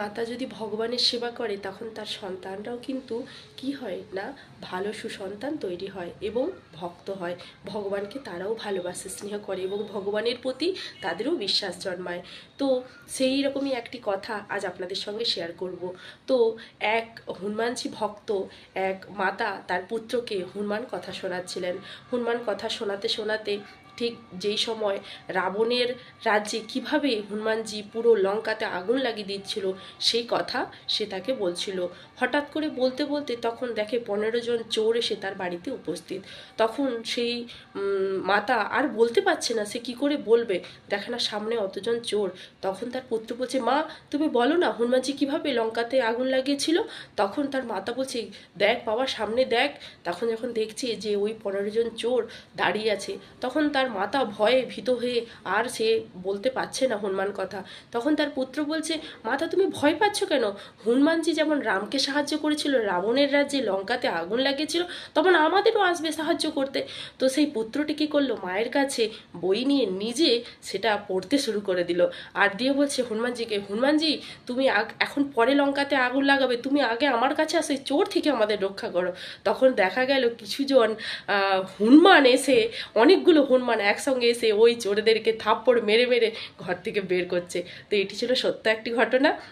মাতা যদি ভগবানের সেবা করে, তখন তার সন্তানরাও কিন্তু কি হয় না? ভালো সুসন্তান তৈরি হয় এবং ভক্ত হয়। ভগবানকে তারাও ভালোবাসে, স্নেহ করে এবং ভগবানের প্রতি তাদেরও বিশ্বাস জন্মায়। তো সেই রকমই একটি কথা আজ আপনাদের সঙ্গে শেয়ার করব। তো এক হনুমানজি ভক্ত, এক মাতা তার পুত্রকে হনুমান কথা শোনাচ্ছিলেন। হনুমান কথা শোনাতে শোনাতে ঠিক যেই সময় রাবণের রাজ্যে কীভাবে হনুমানজি পুরো লঙ্কাতে আগুন লাগিয়ে দিচ্ছিল, সেই কথা সে তাকে বলছিল। হঠাৎ করে বলতে বলতে তখন দেখে পনেরো জন চোর এসে তার বাড়িতে উপস্থিত। তখন সেই মাতা আর বলতে পারছে না সে কি করে বলবে। দেখে না সামনে অতজন চোর। তখন তার পুত্র বলছে, মা, তুমি বলো না হনুমানজি কীভাবে লঙ্কাতে আগুন লাগিয়েছিল? তখন তার মাতা বলছে, দেখ বাবা, সামনে দেখ। তখন যখন দেখছে যে ওই পনেরো জন চোর দাঁড়িয়ে আছে, তখন তার মাতা ভয়ে ভীত হয়ে আর সে বলতে পারছে না হনুমান কথা। তখন তার পুত্র বলছে, মাতা, তুমি ভয় পাচ্ছ কেন? হনুমানজি যেমন রামকে সাহায্য করেছিল, রাবণের রাজ্যে লঙ্কাতে আগুন লাগিয়েছিল, তখন আমাদেরও আসবে সাহায্য করতে। তো সেই পুত্রটি কী করল? মায়ের কাছে বই নিয়ে নিজে সেটা পড়তে শুরু করে দিল। আর দিয়ে বলছে হনুমানজিকে, হনুমানজি, তুমি এখন পরে লঙ্কাতে আগুন লাগাবে, তুমি আগে আমার কাছে আসে চোর থেকে আমাদের রক্ষা করো। তখন দেখা গেল কিছুজন হনুমান এসে অনেকগুলো হনুমান একসঙ্গে এসে ওই চোরেদেরকে থাপ্পড় মেরে মেরে ঘর থেকে বের করছে। তো এটি ছিল সত্য একটি ঘটনা।